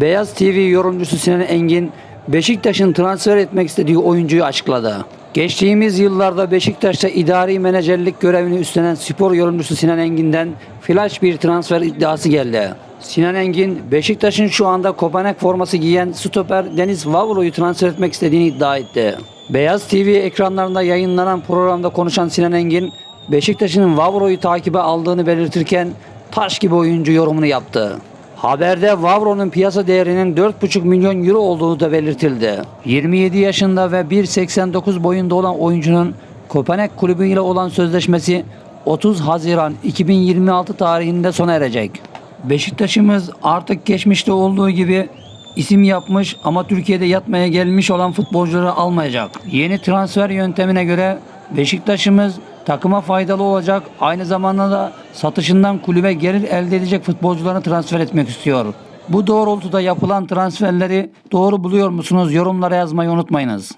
Beyaz TV yorumcusu Sinan Engin, Beşiktaş'ın transfer etmek istediği oyuncuyu açıkladı. Geçtiğimiz yıllarda Beşiktaş'ta idari menajerlik görevini üstlenen spor yorumcusu Sinan Engin'den flash bir transfer iddiası geldi. Sinan Engin, Beşiktaş'ın şu anda Kopanek forması giyen stoper Deniz Vavro'yu transfer etmek istediğini iddia etti. Beyaz TV ekranlarında yayınlanan programda konuşan Sinan Engin, Beşiktaş'ın Vavro'yu takibe aldığını belirtirken taş gibi oyuncu yorumunu yaptı. Haberde Vavro'nun piyasa değerinin 4,5 milyon euro olduğu da belirtildi. 27 yaşında ve 1.89 boyunda olan oyuncunun Kopenhag kulübü ile olan sözleşmesi 30 Haziran 2026 tarihinde sona erecek. Beşiktaş'ımız artık geçmişte olduğu gibi isim yapmış ama Türkiye'de yatmaya gelmiş olan futbolcuları almayacak. Yeni transfer yöntemine göre Beşiktaş'ımız takıma faydalı olacak, aynı zamanda da satışından kulübe gelir elde edecek futbolcularını transfer etmek istiyor. Bu doğrultuda yapılan transferleri doğru buluyor musunuz? Yorumlara yazmayı unutmayınız.